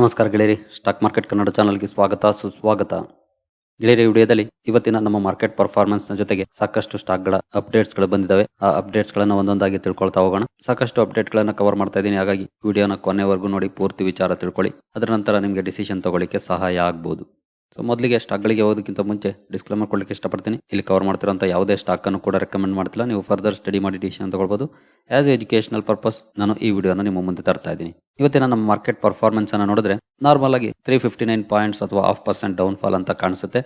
ನಮಸ್ಕಾರ ಗೆಳೆಯರಿ, stock market Kannada ಚಾನಲ್ಗೆ ಸ್ವಾಗತ, ಸುಸ್ವಾಗತ. ಗೆಳೆಯರಿ ವಿಡಿಯೋದಲ್ಲಿ ಇವತ್ತಿನ ನಮ್ಮ ಮಾರ್ಕೆಟ್ ಪರ್ಫಾರ್ಮೆನ್ಸ್ನ ಜೊತೆಗೆ ಸಾಕಷ್ಟು ಸ್ಟಾಕ್ಗಳ ಅಪ್ಡೇಟ್ಸ್ಗಳು ಬಂದಿದ್ದಾವೆ. ಆ ಅಪ್ಡೇಟ್ಸ್ ಗಳನ್ನ ಒಂದೊಂದಾಗಿ ತಿಳ್ಕೊಳ್ತಾ ಹೋಗೋಣ. ಸಾಕಷ್ಟು ಅಪ್ಡೇಟ್ ಗಳನ್ನ ಕವರ್ ಮಾಡ್ತಾ ಇದ್ದೀನಿ. ಹಾಗಾಗಿ ವಿಡಿಯೋನ ಕೊನೆವರೆಗೂ ನೋಡಿ, ಪೂರ್ತಿ ವಿಚಾರ ತಿಳ್ಕೊಳ್ಳಿ. ಅದರ ನಂತರ ನಿಮಗೆ ಡಿಸಿಷನ್ ತಗೊಳ್ಳಿಕ್ಕೆ ಸಹಾಯ ಆಗಬಹುದು ಸೊ ಮೊದಲಿಗೆ ಸ್ಟಾಕ್ಗಳಿಗೆ ಹೋಗೋದಕ್ಕಿಂತ ಮುಂಚೆ ಡಿಸ್ಕ್ಲೇಮರ್ ಕೊಡ್ಲಿಕ್ಕೆ ಇಷ್ಟಪಡ್ತೀನಿ. ಇಲ್ಲಿ ಕವರ್ ಮಾಡ್ತಿರೋಂಥ ಯಾವುದೇ ಸ್ಟಾಕನ್ನು ಕೂಡ ರೆಕಮೆಂಡ್ ಮಾಡ್ತಿಲ್ಲ. ನೀವು ಫರ್ದರ್ ಸ್ಟಡಿ ಮಾಡಿ ಡಿಸಿಷನ್ ತಗೊಳ್ಬೋದು. ಆಸ್ ಎಜುಕೇಶನಲ್ ಪರ್ಪಸ್ ನಾನು ಈ ವಿಡಿಯೋನ ನಿಮ್ಮ ಮುಂದೆ ತರ್ತಾ ಇದ್ದೀನಿ. ಇವತ್ತಿನ ನಮ್ಮ ಮಾರ್ಕೆಟ್ ಪರ್ಫಾರ್ಮೆನ್ಸ್ ಅನ್ನು ನೋಡಿದ್ರೆ ನಾರ್ಮಲ್ ಆಗಿ ತ್ರೀ ಫಿಫ್ಟಿ ನೈನ್ ಪಾಯಿಂಟ್ಸ್ ಅಥವಾ ಹಾಫ್ ಪರ್ಸೆಂಟ್ ಡೌನ್ ಫಾಲ್ ಅಂತ ಕಾಣಿಸುತ್ತೆ.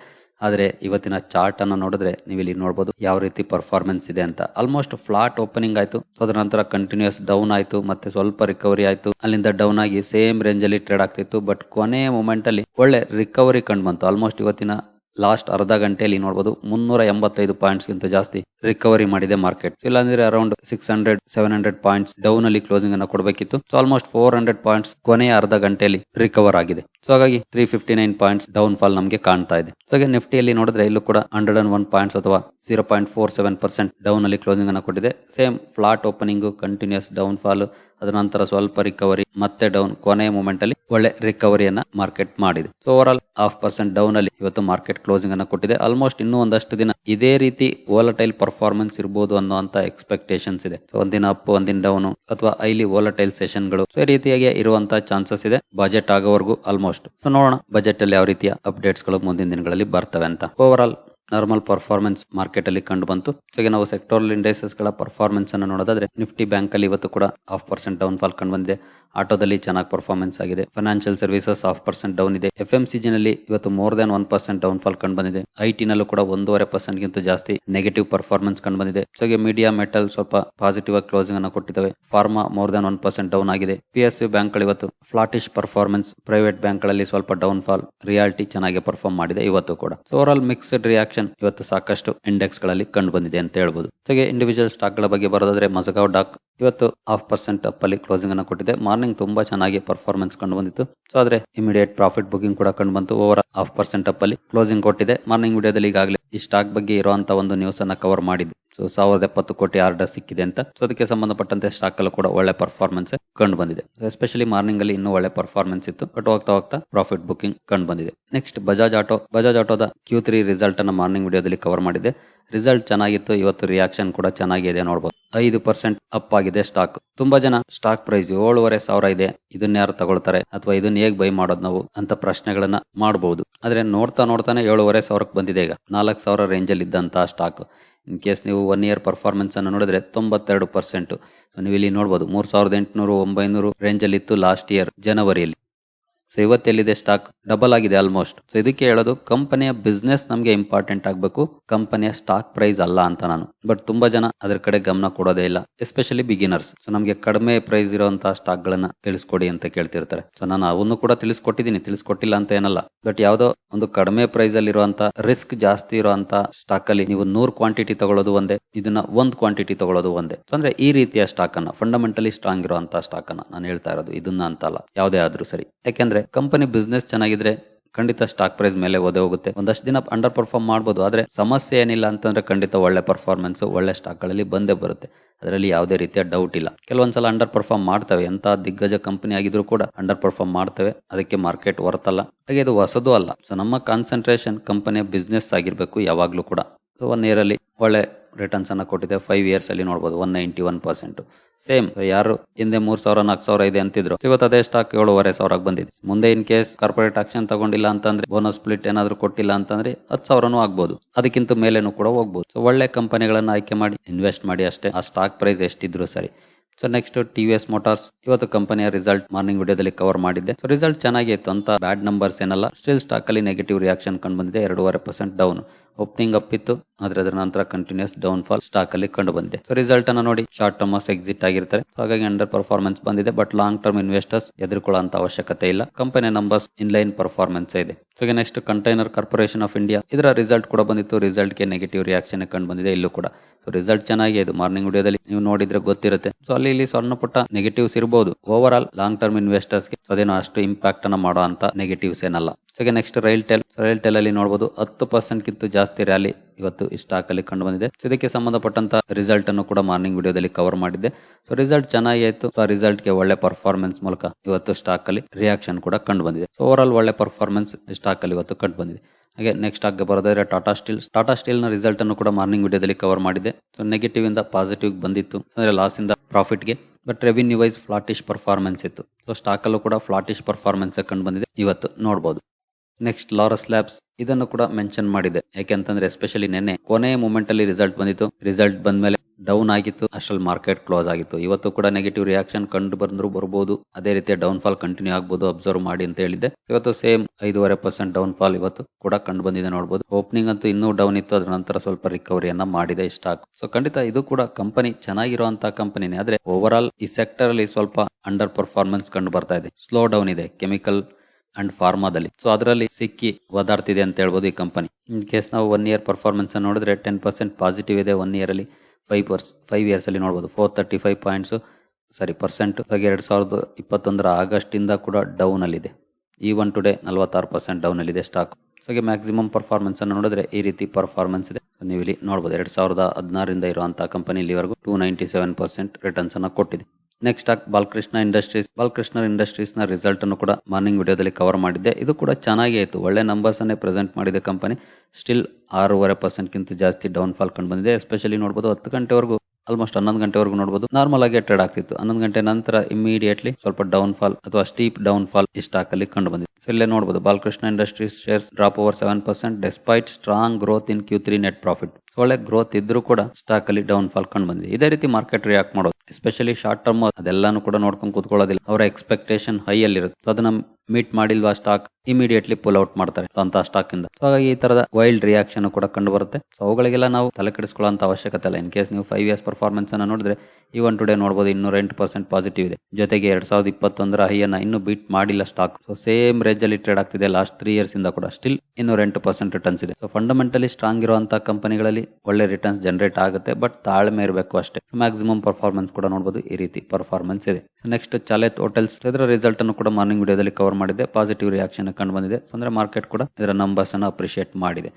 ಆದರೆ ಇವತ್ತಿನ ಚಾರ್ಟ್ ಅನ್ನು ನೋಡಿದ್ರೆ ನೀವು ಇಲ್ಲಿ ನೋಡಬಹುದು ಯಾವ ರೀತಿ ಪರ್ಫಾರ್ಮೆನ್ಸ್ ಇದೆ ಅಂತ. ಆಲ್ಮೋಸ್ಟ್ ಫ್ಲಾಟ್ ಓಪನಿಂಗ್ ಆಯ್ತು. ಅದರ ನಂತರ ಕಂಟಿನ್ಯೂಸ್ ಡೌನ್ ಆಯ್ತು, ಮತ್ತೆ ಸ್ವಲ್ಪ ರಿಕವರಿ ಆಯ್ತು. ಅಲ್ಲಿಂದ ಡೌನ್ ಆಗಿ ಸೇಮ್ ರೇಂಜ್ ಅಲ್ಲಿ ಟ್ರೇಡ್ ಆಗ್ತಿತ್ತು ಬಟ್ ಕೊನೆ ಮೂಮೆಂಟ್ ಅಲ್ಲಿ ಒಳ್ಳೆ ರಿಕವರಿ ಕಂಡು ಬಂತು. ಆಲ್ಮೋಸ್ಟ್ ಇವತ್ತಿನ ಲಾಸ್ಟ್ ಅರ್ಧ ಗಂಟೆಯಲ್ಲಿ ನೋಡಬಹುದು ಮುನ್ನೂರ ಎಂಬತ್ತೈದು ಪಾಯಿಂಟ್ಸ್ ಗಿಂತ ಜಾಸ್ತಿ ರಿಕವರಿ ಮಾಡಿದೆ ಮಾರ್ಕೆಟ್ ಇಲ್ಲಾಂದ್ರೆ around six hundred seven hundred points down ಅಲ್ಲಿ ಕ್ಲೋಸಿಂಗ್ ಅನ್ನ ಕೊಡಬೇಕಿತ್ತು. ಆಲ್ಮೋಸ್ಟ್ ಫೋರ್ ಹಂಡ್ರೆಡ್ ಪಾಯಿಂಟ್ಸ್ ಕೊನೆಯ ಅರ್ಧ ಗಂಟೆಯಲ್ಲಿ ರಿಕವರ್ ಆಗಿದೆ. ಸೊ ಹಾಗಾಗಿ three fifty nine points down fall ನಮಗೆ ಕಾಣ್ತಾ ಇದೆ. ಸೊ ಹಾಗೆ ನಿಫ್ಟಿಯಲ್ಲಿ ನೋಡಿದ್ರೆ ಇಲ್ಲೂ ಕೂಡ ಹಂಡ್ರೆಡ್ ಅಂಡ್ ಒನ್ ಪಾಯಿಂಟ್ಸ್ ಅಥವಾ zero point four seven percent down ಅಲ್ಲಿ ಕ್ಲೋಸಿಂಗ್ ಅನ್ನ ಕೊಟ್ಟಿದೆ. Same flat opening continues down fall ಅದರ ನಂತರ ಸ್ವಲ್ಪ ರಿಕವರಿ ಮತ್ತೆ ಡೌನ್ ಕೊನೆಯ ಮೂಮೆಂಟ್ ಅಲ್ಲಿ ಒಳ್ಳೆ ರಿಕವರಿಯನ್ನ ಮಾರ್ಕೆಟ್ ಮಾಡಿದೆ. So over all half percent down ಅಲ್ಲಿ ಇವತ್ತು ಮಾರ್ಕೆಟ್ ಕ್ಲೋಸಿಂಗ್ ಅನ್ನ ಕೊಟ್ಟಿದೆ. ಆಲ್ಮೋಸ್ಟ್ ಇನ್ನೂ ಒಂದಷ್ಟು ದಿನ ಇದೇ ರೀತಿ ವೋಲಟೈಲ್ ಪರ್ಫಾರ್ಮೆನ್ಸ್ ಇರಬಹುದು ಅನ್ನುವಂತ ಎಕ್ಸ್ಪೆಕ್ಟೇಷನ್ಸ್ ಇದೆ. ಸೊ ಒಂದಿನ ಅಪ್ ಒಂದಿನ ಡೌನ್ ಅಥವಾ ಐಲಿ ವೋಲಟೈಲ್ ಸೆಷನ್ಗಳು ಈ ರೀತಿಯಾಗಿ ಇರುವಂತಹ ಚಾನ್ಸಸ್ ಇದೆ. ಬಜೆಟ್ ಆಗೋವರೆಗೂ ಆಲ್ಮೋಸ್ಟ್ ಸೊ ನೋಡೋಣ ಬಜೆಟ್ ಅಲ್ಲಿ ಯಾವ ರೀತಿಯ ಅಪ್ಡೇಟ್ಸ್ಗಳು ಮುಂದಿನ ದಿನಗಳಲ್ಲಿ ಬರ್ತವೆ ಅಂತ. Over all normal performance market ಅಲ್ಲಿ ಕಂಡು ಬಂತು ಸೊ ನಾವು ಸೆಕ್ಟೋರಲ್ ಇಂಡೈಸಸ್ಗಳ ಪರ್ಫಾರ್ಮೆನ್ಸ್ ಅನ್ನು ನೋಡೋದಾದ್ರೆ ನಿಫ್ಟಿ ಬ್ಯಾಂಕ್ ಅಲ್ಲಿ ಇವತ್ತು ಕೂಡ ಹಾಫ್ ಪರ್ಸೆಂಟ್ ಡೌನ್ ಫಾಲ್ ಕಂಡು ಬಂದಿದೆ ಆಟೋದಲ್ಲಿ ಚೆನ್ನಾಗಿ ಪರ್ಫಾರ್ಮೆನ್ಸ್ ಆಗಿದೆ. Financial services half percent down ಇದೆ. ಎಫ್ ಎಂ ನಲ್ಲಿ ಇವತ್ತು more than one percent down fall ಕಂಡು ಬಂದಿದೆ ಐಟಿ ನಲ್ಲೂ ಕೂಡ ಒಂದೂವರೆ ಪರ್ಸೆಂಟ್ ಗಿಂತ ಜಾಸ್ತಿ ನೆಗೆಟಿವ್ ಪರ್ಫಾರ್ಮೆನ್ಸ್ ಕಂಡು ಬಂದಿದೆ ಸೊ ಮೀಡಿಯಾ ಮೆಟಲ್ ಸ್ವಲ್ಪ ಪಾಸಿಟಿವ್ ಆಗಿ ಕ್ಲೋಸಿಂಗ್ ಅನ್ನು ಕೊಟ್ಟಿದ್ದಾವೆ. Pharma more than one percent down ಆಗಿದೆ. ಪಿ ಎಸ್ ಯು ಬ್ಯಾಂಕ್ಗಳು ಇವತ್ತು ಫ್ಲಾಟಿಶ್ ಪರ್ಫಾರ್ಮೆನ್ಸ್ ಪ್ರೈವೇಟ್ ಬ್ಯಾಂಕ್ಗಳಲ್ಲಿ ಸ್ವಲ್ಪ ಡೌನ್ ಫಾಲ್ ರಿಯಾಲಿಟಿ ಚೆನ್ನಾಗಿ ಪರ್ಫಾರ್ಮ್ ಮಾಡಿದೆ ಇವತ್ತು ಕೂಡ. So over all mixed reaction ಇವತ್ತು ಸಾಕಷ್ಟು ಇಂಡೆಕ್ಸ್ಗಳಲ್ಲಿ ಕಂಡು ಬಂದಿದೆ ಅಂತ ಹೇಳ್ಬೋದು. ಜೊತೆಗೆ ಇಂಡಿವಿಜುವಲ್ ಸ್ಟಾಕ್ಗಳ ಬಗ್ಗೆ ಬರೋದಾದ್ರೆ ಮಜಗಾವ್ ಡಾಕ್ ಇವತ್ತು ಹಾಫ್ ಪರ್ಸೆಂಟ್ ಅಪ್ ಅಲ್ಲಿ ಕ್ಲೋಸಿಂಗ್ ಅನ್ನು ಕೊಟ್ಟಿದೆ. ಮಾರ್ನಿಂಗ್ ತುಂಬಾ ಚೆನ್ನಾಗಿ ಪರ್ಫಾರ್ಮೆನ್ಸ್ ಕಂಡು ಬಂದಿತ್ತು ಸೊ ಆದ್ರೆ ಇಮಿಡಿಯೇಟ್ ಪ್ರಾಫಿಟ್ ಬುಕಿಂಗ್ ಕೂಡ ಕಂಡು ಬಂತು ಓವರ್ ಹಾಫ್ ಪರ್ಸೆಂಟ್ ಅಪ್ ಅಲ್ಲಿ ಕ್ಲೋಸಿಂಗ್ ಕೊಟ್ಟಿದೆ. ಮಾರ್ನಿಂಗ್ ವಿಡಿಯೋದಲ್ಲಿ ಈಗಾಗಲೇ ಈ ಸ್ಟಾಕ್ ಬಗ್ಗೆ ಇರುವಂತಹ ಒಂದು ನ್ಯೂಸ್ ಅನ್ನ ಕವರ್ ಮಾಡಿದ್ದು. ಸೊ ಸಾವಿರದ ಎಪ್ಪತ್ತು ಕೋಟಿ ಆರ್ಡರ್ ಸಿಕ್ಕಿದೆ ಅಂತ. ಸೊ ಅದಕ್ಕೆ ಸಂಬಂಧಪಟ್ಟಂತೆ ಸ್ಟಾಕ್ ಅಲ್ಲೂ ಕೂಡ ಒಳ್ಳೆ ಪರ್ಫಾರ್ಮೆನ್ಸ್ ಕಂಡು ಬಂದಿದೆ. ಎಸ್ಪೆಷಲಿ ಮಾರ್ನಿಂಗ್ ಅಲ್ಲಿ ಇನ್ನೂ ಒಳ್ಳೆ ಪರ್ಫಾರ್ಮೆನ್ಸ್ ಇತ್ತು. ಬಟ್ ಹೋಗ್ತಾ ಹೋಗ್ತಾ ಪ್ರಾಫಿಟ್ ಬುಕಿಂಗ್ ಕಂಡು ಬಂದಿದೆ. ನೆಕ್ಸ್ಟ್ ಬಜಾಜ್ ಆಟೋ ಬಜಾಜ್ ಆಟೋದ ಕ್ಯೂ ತ್ರೀ ರಿಸಲ್ಟ್ ಅನ್ನ ಮಾರ್ನಿಂಗ್ ವಿಡಿಯೋದಲ್ಲಿ ಕವರ್ ಮಾಡಿದೆ. ರಿಸಲ್ಟ್ ಚೆನ್ನಾಗಿತ್ತು. ಇವತ್ತು ರಿಯಾಕ್ಷನ್ ಕೂಡ ಚೆನ್ನಾಗಿದೆ ನೋಡಬಹುದು ಐದು ಪರ್ಸೆಂಟ್ ಅಪ್ ಆಗಿದೆ ಸ್ಟಾಕ್ ತುಂಬಾ ಜನ ಸ್ಟಾಕ್ ಪ್ರೈಸ್ ಏಳುವರೆ ಸಾವಿರ ಇದೆ. ಇದನ್ನ ಯಾರು ತಗೊಳ್ತಾರೆ? ಅಥವಾ ಇದನ್ನ ಹೇಗ್ ಬೈ ಮಾಡೋದು ನಾವು ಅಂತ ಪ್ರಶ್ನೆಗಳನ್ನ ಮಾಡಬಹುದು ಆದ್ರೆ ನೋಡ್ತಾ ನೋಡ್ತಾನೆ ಏಳುವರೆ ಸಾವಿರಕ್ಕೆ ಬಂದಿದೆ ಈಗ. ನಾಲ್ಕು ಸಾವಿರ ರೇಂಜ್ ಅಲ್ಲಿ ಇದ್ದಂತಹ ಸ್ಟಾಕ್ ಇನ್ ಕೇಸ್ ನೀವು ಒನ್ ಇಯರ್ ಪರ್ಫಾರ್ಮೆನ್ಸ್ ಅನ್ನು ನೋಡಿದ್ರೆ ತೊಂಬತ್ತೆರಡು ಪರ್ಸೆಂಟ್ ನೀವು ಇಲ್ಲಿ ನೋಡಬಹುದು ಮೂರ್ ಸಾವಿರದ ಎಂಟುನೂರು ಒಂಬೈನೂರು ರೇಂಜ್ ಅಲ್ಲಿ ಇತ್ತು ಲಾಸ್ಟ್ ಇಯರ್ ಜನವರಿಯಲ್ಲಿ ಸೊ ಇವತ್ತೆಲ್ಲಿದೆ ಸ್ಟಾಕ್ ಡಬಲ್ ಆಗಿದೆ ಆಲ್ಮೋಸ್ಟ್ ಸೊ ಇದಕ್ಕೆ ಹೇಳೋದು, ಕಂಪನಿಯ ಬಿಸ್ನೆಸ್ ನಮಗೆ ಇಂಪಾರ್ಟೆಂಟ್ ಆಗಬೇಕು. ಕಂಪನಿಯ ಸ್ಟಾಕ್ ಪ್ರೈಸ್ ಅಲ್ಲ ಅಂತ ನಾನು. ಬಟ್ ತುಂಬಾ ಜನ ಅದರ ಕಡೆ ಗಮನ ಕೊಡೋದೇ ಇಲ್ಲ ಎಸ್ಪೆಷಲಿ ಬಿಗಿನರ್ಸ್ ಸೊ ನಮಗೆ ಕಡಿಮೆ ಪ್ರೈಸ್ ಇರುವಂತಹ ಸ್ಟಾಕ್ ಗಳನ್ನ ತಿಳಿಸ್ಕೊಡಿ ಅಂತ ಕೇಳ್ತಿರ್ತಾರೆ. ಸೊ ನಾನು ಅವನ್ನು ಕೂಡ ತಿಳಿಸ್ಕೊಟ್ಟಿದ್ದೀನಿ. ತಿಳಿಸ್ಕೊಟ್ಟಿಲ್ಲ ಅಂತ ಏನಲ್ಲ. ಬಟ್ ಯಾವುದೋ ಒಂದು ಕಡಿಮೆ ಪ್ರೈಸ್ ಅಲ್ಲಿ ಇರುವಂತಹ ರಿಸ್ಕ್ ಜಾಸ್ತಿ ಇರುವಂತಹ ಸ್ಟಾಕ್ ಅಲ್ಲಿ ನೀವು ನೂರು ಕ್ವಾಂಟಿಟಿ ತಗೊಳ್ಳೋದು ಒಂದೇ, ಇದನ್ನ ಒಂದ್ ಕ್ವಾಂಟಿಟಿ ತಗೊಳ್ಳೋದು ಒಂದೇ. ಅಂದ್ರೆ ಈ ರೀತಿಯ ಸ್ಟಾಕ್ ಅನ್ನ ಫಂಡಮೆಂಟಲಿ ಸ್ಟ್ರಾಂಗ್ ಇರುವಂತಹ ಸ್ಟಾಕ್ ಅನ್ನ ನಾನು ಹೇಳ್ತಾ ಇರೋದು. ಇದನ್ನ ಅಂತಲ್ಲ, ಯಾವುದೇ ಆದ್ರೂ ಸರಿ. ಯಾಕೆಂದ್ರೆ ಕಂಪನಿ ಬಿಸ್ನೆಸ್ ಚೆನ್ನಾಗಿದ್ರೆ ಖಂಡಿತ ಸ್ಟಾಕ್ ಪ್ರೈಸ್ ಮೇಲೆ ಓದೇ ಹೋಗುತ್ತೆ. ಒಂದಷ್ಟು ದಿನ ಅಂಡರ್ ಪರ್ಫಾರ್ಮ್ ಮಾಡ್ಬೋದು, ಆದ್ರೆ ಸಮಸ್ಯೆ ಏನಿಲ್ಲ ಅಂತಂದ್ರೆ ಖಂಡಿತ ಒಳ್ಳೆ ಪರ್ಫಾರ್ಮೆನ್ಸ್ ಒಳ್ಳೆ ಸ್ಟಾಕ್ಗಳಲ್ಲಿ ಬಂದೇ ಬರುತ್ತೆ. ಅದರಲ್ಲಿ ಯಾವುದೇ ರೀತಿಯ ಡೌಟ್ ಇಲ್ಲ. ಕೆಲವೊಂದ್ಸಲ ಅಂಡರ್ ಪರ್ಫಾರ್ಮ್ ಮಾಡ್ತವೆ. ಎಂತ ದಿಗ್ಗಜ ಕಂಪನಿ ಆಗಿದ್ರು ಕೂಡ ಅಂಡರ್ ಪರ್ಫಾರ್ಮ್ ಮಾಡ್ತವೆ. ಅದಕ್ಕೆ ಮಾರ್ಕೆಟ್ ಹೊರತಲ್ಲ. ಹಾಗೆ ಇದು ಹೊಸದು ಅಲ್ಲ. ಸೊ ನಮ್ಮ ಕಾನ್ಸಂಟ್ರೇಷನ್ ಕಂಪನಿಯ ಬಿಸ್ನೆಸ್ ಆಗಿರ್ಬೇಕು ಯಾವಾಗ್ಲೂ ಕೂಡ. ಸೊ ಒನ್ ಇಯರ್ ಅಲ್ಲಿ ಒಳ್ಳೆ ರಿಟರ್ನ್ಸ್ ಅನ್ನ ಕೊಟ್ಟಿದೆ. ಫೈವ್ ಇಯರ್ಸ್ ಅಲ್ಲಿ ನೋಡಬಹುದು one ninety one percent same ಯಾರು ಹಿಂದೆ ಮೂರ್ ಸಾವಿರ, ನಾಲ್ಕು ಸಾವಿರ ಇದೆ ಅಂತಿದ್ರು. ಇವತ್ತು ಅದೇ ಸ್ಟಾಕ್ ಏಳುವರೆ ಸಾವಿರಕ್ಕೆ ಬಂದಿದೆ. ಮುಂದೆ ಇನ್ ಕೇಸ್ ಕಾರ್ಪೊರೇಟ್ ಆಕ್ಷನ್ ತಗೊಂಡಿಲ್ಲ ಅಂತಂದ್ರೆ ಬೋನಸ್ ಸ್ಪ್ಲಿಟ್ ಏನಾದ್ರು ಕೊಟ್ಟಿಲ್ಲ ಅಂತಂದ್ರೆ, ಹತ್ತು ಸಾವಿರನೂ ಆಗ್ಬೋದು. ಅದಕ್ಕಿಂತ ಮೇಲೇನು ಕೂಡ ಹೋಗ್ಬೋದು. ಸೊ ಒಳ್ಳೆ ಕಂಪನಿಗಳನ್ನು ಆಯ್ಕೆ ಮಾಡಿ ಇನ್ವೆಸ್ಟ್ ಮಾಡಿ ಅಷ್ಟೇ. ಆ ಸ್ಟಾಕ್ ಪ್ರೈಸ್ ಎಷ್ಟಿದ್ರು ಸರಿ. So next T V S Motors ಇವತ್ತು ಕಂಪನಿಯ ರಿಸಲ್ಟ್ ಮಾರ್ನಿಂಗ್ ವಿಡಿಯೋದಲ್ಲಿ ಕವರ್ ಮಾಡಿದ್ದೆ. ಸೊ ರಿಸಲ್ಟ್ ಚೆನ್ನಾಗಿತ್ತು ಅಂತ ಬ್ಯಾಡ್ ನಂಬರ್ಸ್ ಏನಲ್ಲ ಸ್ಟಿಲ್ ಸ್ಟಾಕ್ ಅಲ್ಲಿ ನೆಗೆಟಿವ್ ರಿಯಾಕ್ಷನ್ ಕಂಡು ಬಂದಿದೆ, ಎರಡೂವರೆ ಪರ್ಸೆಂಟ್ ಡೌನ್ ಓಪನಿಂಗ್ ಅಪ್ ಇತ್ತು. ಆದ್ರೆ ಅದರ ನಂತರ ಕಂಟಿನ್ಯೂಸ್ ಡೌನ್ ಫಾಲ್ ಸ್ಟಾಕ್ ಅಲ್ಲಿ ಕಂಡು ಬಂದಿದೆ. ಸೊ ರಿಸಲ್ಟ್ ಅನ್ನ ನೋಡಿ ಶಾರ್ಟ್ ಟರ್ಮ್ ಎಕ್ಸಿಟ್ ಆಗಿರ್ತಾರೆ. ಹಾಗಾಗಿ ಅಂಡರ್ ಪರ್ಫಾರ್ಮೆನ್ಸ್ ಬಂದಿದೆ ಬಟ್ ಲಾಂಗ್ ಟರ್ಮ್ ಇನ್ವೆಸ್ಟರ್ಸ್ ಎದುರುಕೊಳ್ಳುವಂತ ಅವಶ್ಯಕತೆ ಇಲ್ಲ. Company numbers in line performance ಇದೆ so next Container Corporation of India ಇದರ ರಿಸಲ್ಟ್ ಕೂಡ ಬಂದಿತ್ತು. ರಿಸಲ್ಟ್ಗೆ ನೆಗೆಟಿವ್ ರಿಯಾಕ್ಷನ್ ಕಂಡು ಬಂದಿದೆ ಇಲ್ಲೂ ಕೂಡ. ಸೊ ರಿಸಲ್ಟ್ ಚೆನ್ನಾಗಿದೆ ಇದು ಮಾರ್ನಿಂಗ್ ವಿಡಿಯೋದಲ್ಲಿ ನೀವು ನೋಡಿದ್ರೆ ಗೊತ್ತಿರುತ್ತೆ. ಸೊ ಅಲ್ಲಿ ಇಲ್ಲಿ ಸಣ್ಣ ಪುಟ್ಟ ನೆಗೆಟಿವ್ಸ್ ಇರಬಹುದು ಓವರ್ ಆಲ್ ಲಾಂಗ್ ಟರ್ಮ್ ಇನ್ವೆಸ್ಟರ್ಸ್ಗೆ ಅದೇನೋ ಅಷ್ಟು ಇಂಪ್ಯಾಕ್ಟ್ ಅನ್ನ ಮಾಡುವಂತ ನೆಗೆಟಿವ್ಸ್ ಏನಲ್ಲ. So next RailTel RailTel ಅಲ್ಲಿ ನೋಡಬಹುದು ಹತ್ತು ಪರ್ಸೆಂಟ್ ಗಿಂತ ಜಾಸ್ತಿ ರ್ಯಾಲಿ ಇವತ್ತು ಈ ಸ್ಟಾಕ್ ಅಲ್ಲಿ ಕಂಡು ಬಂದಿದೆ. ಇದಕ್ಕೆ ಸಂಬಂಧಪಟ್ಟಂತ ರಿಸಲ್ಟ್ ಅನ್ನು ಕೂಡ ಮಾರ್ನಿಂಗ್ ವಿಡಿಯೋದಲ್ಲಿ ಕವರ್ ಮಾಡಿದ್ದೆ. ಸೊ ರಿಸಲ್ಟ್ ಚೆನ್ನಾಗಿ ಆಯ್ತು. ಆ ರಿಸಲ್ಟ್ಗೆ ಒಳ್ಳೆ ಪರ್ಫಾರ್ಮೆನ್ಸ್ ಮೂಲಕ ಇವತ್ತು ಸ್ಟಾಕ್ ಅಲ್ಲಿ ರಿಯಾಕ್ಷನ್ ಕೂಡ ಕಂಡು ಬಂದಿದೆ. ಓವರ್ ಆಲ್ ಒಳ್ಳೆ ಪರ್ಫಾರ್ಮೆನ್ಸ್ ಸ್ಟಾಕ್ ಅಲ್ಲಿ ಇವತ್ತು ಕಂಡು ಬಂದಿದೆ. ಹಾಗೆ ನೆಕ್ಸ್ಟ್ ಆಗಿ ಬರೋದಾದ್ರೆ ಟಾಟಾ ಸ್ಟೀಲ್ ಟಾಟಾ ಸ್ಟೀಲ್ನ ರಿಸಲ್ಟ್ ಅನ್ನು ಕೂಡ ಮಾರ್ನಿಂಗ್ ವಿಡಿಯೋದಲ್ಲಿ ಕವರ್ ಮಾಡಿದೆ ಸೊ ನೆಗೆಟಿವ್ ಇಂದ ಪಾಸಿಟಿವ್ ಬಂದಿತ್ತು. ಅಂದ್ರೆ ಲಾಸ್ ಇಂದ ಪ್ರಾಫಿಟ್ಗೆ. But revenue wise flattish performance ಇತ್ತು. ಸೊ ಸ್ಟಾಕ್ ಅಲ್ಲೂ ಕೂಡ ಫ್ಲಾಟಿಶ್ ಪರ್ಫಾರ್ಮೆನ್ಸ್ ಕಂಡು ಬಂದಿದೆ. ಇವತ್ತು ನೋಡಬಹುದು ನೆಕ್ಸ್ಟ್ ಲಾರಸ್ ಲ್ಯಾಬ್ಸ್ ಇದನ್ನು ಕೂಡ ಮೆನ್ಷನ್ ಮಾಡಿದೆ. ಯಾಕೆಂತಂದ್ರೆ ಎಸ್ಪೆಷಲಿ ನಿನ್ನೆ ಕೊನೆಯ ಮೂಮೆಂಟ್ ಅಲ್ಲಿ ರಿಸಲ್ಟ್ ಬಂದಿತ್ತು. ರಿಸಲ್ಟ್ ಬಂದ್ಮೇಲೆ ಡೌನ್ ಆಗಿತ್ತು. ಅಷ್ಟ್ರಲ್ಲಿ ಮಾರ್ಕೆಟ್ ಕ್ಲೋಸ್ ಆಗಿತ್ತು. ಇವತ್ತು ಕೂಡ ನೆಗೆಟಿವ್ ರಿಯಾಕ್ಷನ್ ಕಂಡು ಬಂದ್ರು ಬರ್ಬೋದು. ಅದೇ ರೀತಿಯ ಡೌನ್ ಫಾಲ್ ಕಂಟಿನ್ಯೂ ಆಗ್ಬೋದು. ಅಬ್ಸರ್ವ್ ಮಾಡಿ ಅಂತ ಹೇಳಿದ್ದೆ. ಇವತ್ತು ಸೇಮ್ ಐದೂವರೆ ಪರ್ಸೆಂಟ್ ಡೌನ್ ಫಾಲ್ ಇವತ್ತು ಕೂಡ ಕಂಡು ಬಂದಿದೆ ನೋಡಬಹುದು ಓಪನಿಂಗ್ ಅಂತೂ ಇನ್ನೂ ಡೌನ್ ಇತ್ತು. ಅದರ ನಂತರ ಸ್ವಲ್ಪ ರಿಕವರಿಯನ್ನ ಮಾಡಿದೆ. ಸ್ಟಾಕ್ ಸೊ ಖಂಡಿತ ಇದು ಕೂಡ ಕಂಪನಿ ಚೆನ್ನಾಗಿರುವಂತಹ ಕಂಪನಿನೇ ಆದ್ರೆ ಓವರ್ ಆಲ್ ಈ ಸೆಕ್ಟರ್ ಅಲ್ಲಿ ಸ್ವಲ್ಪ ಅಂಡರ್ ಪರ್ಫಾರ್ಮೆನ್ಸ್ ಕಂಡು ಬರ್ತಾ ಇದೆ. ಸ್ಲೋ ಡೌನ್ ಇದೆ. ಕೆಮಿಕಲ್ ಅಂಡ್ ಫಾರ್ಮಾದಲ್ಲಿ. ಸೊ ಅದರಲ್ಲಿ ಸಿಕ್ಕಿ ಒದಾಡ್ತಿದೆ ಅಂತ ಹೇಳ್ಬೋದು ಈ ಕಂಪನಿ ಇನ್ ಕೇಸ್ ನಾವು ಒನ್ ಇಯರ್ ಪರ್ಫಾರ್ಮೆನ್ಸ್ ನೋಡಿದ್ರೆ ಟೆನ್ ಪರ್ಸೆಂಟ್ ಪಾಸಿಟಿವ್ ಇದೆ ಒನ್ ಇಯರ್ ಅಲ್ಲಿ ಫೈವ್ ಪರ್ಸ್ ಫೈವ್ ಇಯರ್ಸ್ ಅಲ್ಲಿ ನೋಡಬಹುದು four thirty five points sorry percent ಎರಡ್ ಸಾವಿರದ ಇಪ್ಪತ್ತೊಂದರ ಆಗಸ್ಟ್ ಇಂದ ಕೂಡ ಡೌನ್ ಅಲ್ಲಿದೆ. ಈ ಒನ್ ಟುಡೇ ನಲವತ್ತಾರು ಪರ್ಸೆಂಟ್ ಡೌನ್ ಅಲ್ಲಿದೆ ಸ್ಟಾಕ್ ಸೊ ಮ್ಯಾಕ್ಸಿಮಮ್ ಪರ್ಫಾರ್ಮೆನ್ಸ್ ಅನ್ನು ನೋಡಿದ್ರೆ ಈ ರೀತಿ ಪರ್ಫಾರ್ಮೆನ್ಸ್ ಇದೆ. ನೀವು ಇಲ್ಲಿ ನೋಡಬಹುದು ಎರಡ್ ಸಾವಿರದ ಹದಿನಾರರಿಂದ ಇರುವಂತಹ ಕಂಪನಿ ಇಲ್ಲಿವರೆಗೂ two ninety seven percent returns ಅನ್ನು ಕೊಟ್ಟಿದೆ. ನೆಕ್ಸ್ಟ್ ಆಗಿ ಬಾಲಕೃಷ್ಣ ಇಂಡಸ್ಟ್ರೀಸ್ ಬಾಲಕೃಷ್ಣ ಇಂಡಸ್ಟ್ರೀಸ್ನ ರಿಸಲ್ಟ್ ಅನ್ನು ಕೂಡ ಮಾರ್ನಿಂಗ್ ವಿಡಿಯೋದಲ್ಲಿ ಕವರ್ ಮಾಡಿದ್ದೆ. ಇದು ಕೂಡ ಚೆನ್ನಾಗಿ ಆಯಿತು. ಒಳ್ಳೆ ನಂಬರ್ಸ್ ಅನ್ನೇ ಪ್ರೆಸೆಂಟ್ ಮಾಡಿದೆ ಕಂಪನಿ ಸ್ಟಿಲ್ ಆರೂವರೆ ಪರ್ಸೆಂಟ್ ಕಿಂತ ಜಾಸ್ತಿ ಡೌನ್ ಫಾಲ್ ಕಂಡು ಬಂದಿದೆ. ಎಸ್ಪೆಷಲಿ ನೋಡಬಹುದು ಹತ್ತು ಗಂಟೆವರೆಗೂ. ಆಲ್ಮೋಸ್ಟ್ ಹನ್ನೊಂದು ಗಂಟೆವರೆಗೂ ನೋಡಬಹುದು ನಾರ್ಮಲ್ ಆಗಿ ಟ್ರೇಡ್ ಆಗ್ತಿತ್ತು. ಹನ್ನೊಂದು ಗಂಟೆ ನಂತರ ಇಮಿಡಿಯೇಟ್ಲಿ ಸ್ವಲ್ಪ ಡೌನ್ ಫಾಲ್ ಅಥವಾ ಸ್ಟೀಪ್ ಡೌನ್ ಫಾಲ್ ಈ ಸ್ಟಾಕ್ ಅಲ್ಲಿ ಕಂಡು ಬಂದಿದೆ ಇಲ್ಲೇ ನೋಡಬಹುದು Balkrishna Industries shares drop over seven percent despite strong growth in Q three net profit ಒಳ್ಳೆ ಗ್ರೋತ್ ಇದ್ರೂ ಕೂಡ ಸ್ಟಾಕ್ ಅಲ್ಲಿ ಡೌನ್ ಫಾಲ್ ಕಂಡು ಬಂದಿದೆ. ಇದೇ ರೀತಿ ಮಾರ್ಕೆಟ್ ರಿಯಾಕ್ಟ್ ಮಾಡೋದು ಎಸ್ಪೆಷಲಿ ಶಾರ್ಟ್ ಟರ್ಮ್ ಅದೆಲ್ಲಾನು ಕೂಡ ನೋಡ್ಕೊಂಡು ಕೂತ್ಕೊಳ್ಳೋದಿಲ್ಲ. ಅವರ ಎಕ್ಸ್ಪೆಕ್ಟೇಷನ್ ಹೈ ಅಲ್ಲಿರುತ್ತೆ. So, ಅದನ್ನ ಮೀಟ್ ಮಾಡಿಲ್ವಾ ಸ್ಟಾಕ್ ಇಮಿಡಿಯೇಟ್ಲಿ ಪುಲ್ ಔಟ್ ಮಾಡ್ತಾರೆ ಅಂತ ಸ್ಟಾಕ್ ಇಂದ. ಸೊ ಹಾಗಾಗಿ ಈ ತರದ ವೈಲ್ಡ್ ರಿಯಾಕ್ಷನ್ ಕೂಡ ಕಂಡು ಬರುತ್ತೆ. ಸೊ ಅವುಗಳಿಗೆಲ್ಲ ನಾವು ತಲೆ ಕೆಡಿಸ್ಕೊಳ್ಳೋ ಅವಶ್ಯಕತೆ ಇಲ್ಲ. ಇನ್ ಕೇಸ್ ನೀವು ಫೈವ್ ಇಯರ್ಸ್ ಪರ್ಫಾರ್ಮೆನ್ಸ್ ಅನ್ನ ನೋಡಿದ್ರೆ ಒನ್ ಟುಡೇ ನೋಡಬಹುದು ಇನ್ನೂರ ಎಂಟು ಪರ್ಸೆಂಟ್ ಪಾಸಿಟಿವ್ ಇದೆ. ಜೊತೆಗೆ ಎರಡ್ ಸಾವಿರದ ಇಪ್ಪತ್ತೊಂದರ ಹೈಯನ್ನ ಇನ್ನು ಬೀಟ್ ಮಾಡಿಲ್ಲ ಸ್ಟಾಕ್ ಸೊ ಸೇಮ್ ರೇಂಜ್ ಅಲ್ಲಿ ಟ್ರೇಡ್ ಆಗ್ತಿದೆ ಲಾಸ್ಟ್ ತ್ರೀ ಇಯರ್ಸ್ ಇಂದ ಕೂಡ. ಸ್ಟಿಲ್ ಇನ್ನೂರ ಎಂಟು ಪರ್ಸೆಂಟ್ ರಿಟರ್ನ್ಸ್ ಇದೆ. ಸೊ ಫಂಡಮೆಂಟಲಿ ಸ್ಟ್ರಾಂಗ್ ಇರುವಂತಹ ಕಂಪನಿಗಳಲ್ಲಿ ಒಳ್ಳೆ ರಿಟರ್ನ್ಸ್ ಜನರೇಟ್ ಆಗುತ್ತೆ. ಬಟ್ ತಾಳ್ಮೆ ಇರಬೇಕು ಅಷ್ಟೇ. ಮ್ಯಾಕ್ಸಿಮಮ್ ಪರ್ಫಾರ್ಮೆನ್ಸ್ ಕೂಡ ನೋಡಬಹುದು ಈ ರೀತಿ ಪರ್ಫಾರ್ಮೆನ್ಸ್ ಇದೆ. ನೆಕ್ಸ್ಟ್ ಚಾಲೆತ್ ಹೋಟೆಲ್ಸ್ ಇದರ ರಿಸಲ್ಟ್ ಅನ್ನು ಕೂಡ ಮಾರ್ನಿಂಗ್ ವಿಡಿಯೋದಲ್ಲಿ ಕವರ್ ಮಾಡಿದೆ ಪಾಸಿಟಿವ್ ರಿಯಾಕ್ಷನ್ ಕಂಡು ಬಂದಿದೆ. ಸೊ ಅಂದ್ರೆ ಮಾರ್ಕೆಟ್ ಕೂಡ ಇದರ ನಂಬರ್ಸ್ ಅನ್ನು ಅಪ್ರಿಶಿಯೇಟ್ ಮಾಡಿದೆ.